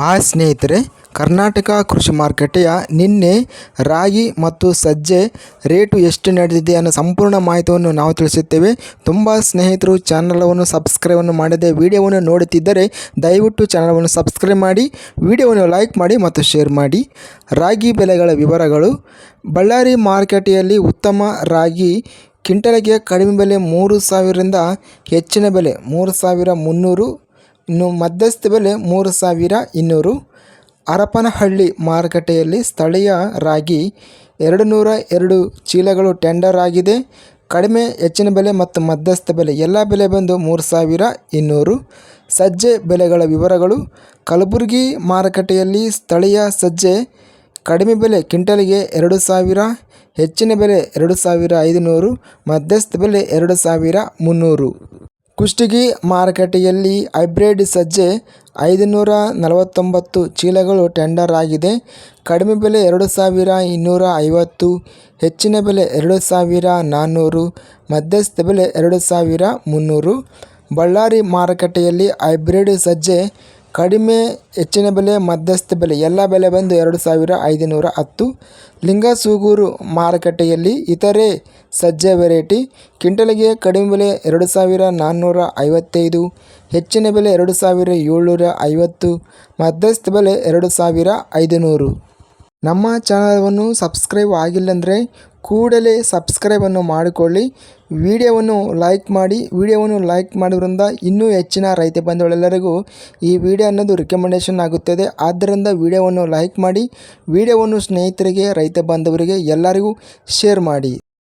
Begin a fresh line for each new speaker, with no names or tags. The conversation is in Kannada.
ಹಾಯ್ ಸ್ನೇಹಿತರೆ, ಕರ್ನಾಟಕ ಕೃಷಿ ಮಾರುಕಟ್ಟೆಯ ನಿನ್ನೆ ರಾಗಿ ಮತ್ತು ಸಜ್ಜೆ ರೇಟು ಎಷ್ಟು ನಡೆದಿದೆ ಅನ್ನೋ ಸಂಪೂರ್ಣ ಮಾಹಿತಿಯನ್ನು ನಾವು ತಿಳಿಸುತ್ತೇವೆ. ತುಂಬ ಸ್ನೇಹಿತರು, ಚಾನಲವನ್ನು ಸಬ್ಸ್ಕ್ರೈಬನ್ನು ಮಾಡದೆ ವಿಡಿಯೋವನ್ನು ನೋಡುತ್ತಿದ್ದರೆ ದಯವಿಟ್ಟು ಚಾನಲವನ್ನು ಸಬ್ಸ್ಕ್ರೈಬ್ ಮಾಡಿ, ವಿಡಿಯೋವನ್ನು ಲೈಕ್ ಮಾಡಿ ಮತ್ತು ಶೇರ್ ಮಾಡಿ. ರಾಗಿ ಬೆಲೆಗಳ ವಿವರಗಳು. ಬಳ್ಳಾರಿ ಮಾರುಕಟ್ಟೆಯಲ್ಲಿ ಉತ್ತಮ ರಾಗಿ ಕ್ವಿಂಟಲ್ಗೆ ಕಡಿಮೆ ಬೆಲೆ ಮೂರು ಸಾವಿರದಿಂದ ಹೆಚ್ಚಿನ ಬೆಲೆ ಮೂರು ಸಾವಿರ ಮುನ್ನೂರು ಇನ್ನು ಮಧ್ಯಸ್ಥ ಬೆಲೆ ಮೂರು ಸಾವಿರ ಇನ್ನೂರು. ಹರಪನಹಳ್ಳಿ ಮಾರುಕಟ್ಟೆಯಲ್ಲಿ ಸ್ಥಳೀಯ ರಾಗಿ ಎರಡು ನೂರ ಎರಡು ಚೀಲಗಳು ಟೆಂಡರ್ ಆಗಿದೆ. ಕಡಿಮೆ ಹೆಚ್ಚಿನ ಬೆಲೆ ಮತ್ತು ಮಧ್ಯಸ್ಥ ಬೆಲೆ ಎಲ್ಲ ಬೆಲೆ ಬಂದು ಮೂರು ಸಾವಿರ ಇನ್ನೂರು. ಸಜ್ಜೆ ಬೆಲೆಗಳ ವಿವರಗಳು. ಕಲಬುರಗಿ ಮಾರುಕಟ್ಟೆಯಲ್ಲಿ ಸ್ಥಳೀಯ ಸಜ್ಜೆ ಕಡಿಮೆ ಬೆಲೆ ಕ್ವಿಂಟಲ್ಗೆ ಎರಡು ಸಾವಿರ, ಹೆಚ್ಚಿನ ಬೆಲೆ ಎರಡು ಸಾವಿರ ಐದುನೂರು, ಮಧ್ಯಸ್ಥ ಬೆಲೆ ಎರಡು ಸಾವಿರ ಮುನ್ನೂರು. ಕುಷ್ಟಗಿ ಮಾರುಕಟ್ಟೆಯಲ್ಲಿ ಹೈಬ್ರಿಡ್ ಸಜ್ಜೆ ಐದುನೂರ ನಲವತ್ತೊಂಬತ್ತು ಚೀಲಗಳು ಟೆಂಡರ್ ಆಗಿದೆ. ಕಡಿಮೆ ಬೆಲೆ ಎರಡು ಸಾವಿರ ಇನ್ನೂರ ಐವತ್ತು ಹೆಚ್ಚಿನ ಬೆಲೆ ಎರಡು ಸಾವಿರ ನಾನ್ನೂರು ಮಧ್ಯಸ್ಥ ಬೆಲೆ ಎರಡು ಸಾವಿರ ಮುನ್ನೂರು. ಬಳ್ಳಾರಿ ಮಾರುಕಟ್ಟೆಯಲ್ಲಿ ಹೈಬ್ರಿಡ್ ಸಜ್ಜೆ ಕಡಿಮೆ ಹೆಚ್ಚಿನ ಬೆಲೆ, ಮಧ್ಯಸ್ಥ ಬೆಲೆ, ಎಲ್ಲ ಬೆಲೆ ಬಂದು ಎರಡು ಸಾವಿರ ಐದುನೂರ ಹತ್ತು. ಲಿಂಗಸೂಗೂರು ಮಾರುಕಟ್ಟೆಯಲ್ಲಿ ಇತರೆ ಸಜ್ಜೆ ವೆರೈಟಿ ಕ್ವಿಂಟಲ್ಗೆ ಕಡಿಮೆ ಬೆಲೆ ಎರಡು ಸಾವಿರ ನಾನ್ನೂರ ಐವತ್ತೈದು, ಹೆಚ್ಚಿನ ಬೆಲೆ ಎರಡು ಸಾವಿರ ಏಳ್ನೂರ ಐವತ್ತು, ಮಧ್ಯಸ್ಥ ಬೆಲೆ ಎರಡು ಸಾವಿರ ಐದುನೂರು. ನಮ್ಮ ಚಾನಲವನ್ನು ಸಬ್ಸ್ಕ್ರೈಬ್ ಆಗಿಲ್ಲಂದರೆ ಕೂಡಲೇ ಸಬ್ಸ್ಕ್ರೈಬನ್ನು ಮಾಡಿಕೊಳ್ಳಿ. ವಿಡಿಯೋವನ್ನು ಲೈಕ್ ಮಾಡಿ, ವಿಡಿಯೋವನ್ನು ಲೈಕ್ ಮಾಡೋದ್ರಿಂದ ಇನ್ನೂ ಹೆಚ್ಚಿನ ರೈತ ಬಂಧುಗಳೆಲ್ಲರಿಗೂ ಈ ವಿಡಿಯೋ ಅನ್ನೋದು ರಿಕಮೆಂಡೇಷನ್ ಆಗುತ್ತದೆ. ಆದ್ದರಿಂದ ವಿಡಿಯೋವನ್ನು ಲೈಕ್ ಮಾಡಿ, ವಿಡಿಯೋವನ್ನು ಸ್ನೇಹಿತರಿಗೆ, ರೈತ ಬಾಂಧವರಿಗೆ ಎಲ್ಲರಿಗೂ ಶೇರ್ ಮಾಡಿ.